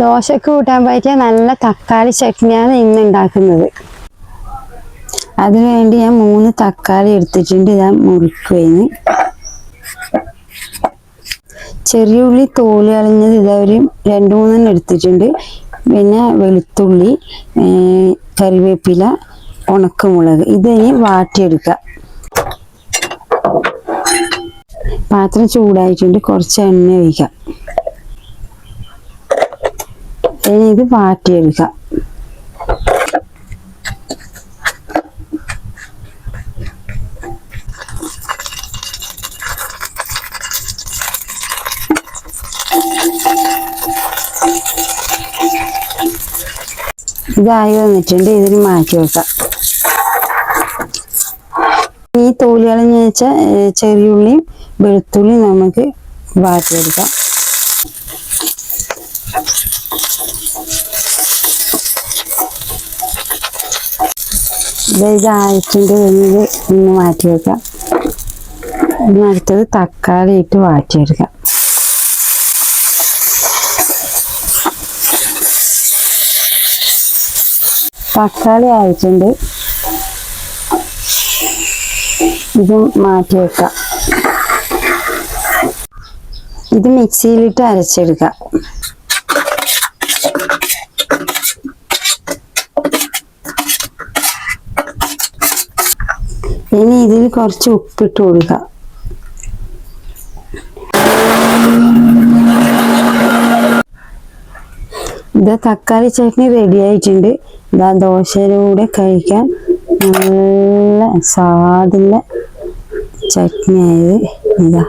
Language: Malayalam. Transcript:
ദോശക്ക് കൂട്ടാൻ പറ്റിയ നല്ല തക്കാളി ചട്നിയാണ് ഇന്ന് ഉണ്ടാക്കുന്നത്. അതിനുവേണ്ടി ഞാൻ മൂന്ന് തക്കാളി എടുത്തിട്ടുണ്ട്. ഞാൻ മുറിക്കുവേന്ന് ചെറിയ ഉള്ളി തോൽ കളഞ്ഞത് ഇതാ ഒരു രണ്ട് മൂന്നെണ്ണം എടുത്തിട്ടുണ്ട്. പിന്നെ വെളുത്തുള്ളി കറിവേപ്പില ഉണക്കമുളക്. ഇതിനി വാട്ടിയെടുക്കുക പാത്രം ചൂടായിട്ടുണ്ട്. കുറച്ച് എണ്ണ ഒഴിക്കാം. ഇനി ഇത് മാറ്റിയെടുക്കാം. ഇതായി വന്നിട്ടുണ്ട് ഇതിന് മാറ്റി വെക്കാം. ഈ തോലികളെന്ന് വെച്ചാൽ ചെറിയുള്ളിയും വെളുത്തുള്ളിയും നമുക്ക് വാട്ടിയെടുക്കാം ഇതായിട്ടുണ്ട് ഇത് ഒന്ന് മാറ്റി വെക്കാം. ഇനി അടുത്തത് തക്കാളി ഇട്ട് വാട്ടിയെടുക്കാം തക്കാളി ആയിട്ടുണ്ട്. ഇത് മാറ്റി വെക്കാം. ഇത് മിക്സിയിലിട്ട് അരച്ചെടുക്കാം. ഇനി ഇതിൽ കുറച്ച് ഉപ്പിട്ട് കൊടുക്കുക ഇത് തക്കാളി ചട്നി റെഡി ആയിട്ടുണ്ട്. ഇതാ ദോശയുടെ കൂടെ കഴിക്കാൻ നല്ല സ്വാദില്ല ചട്നി ആയത് ഇതാ.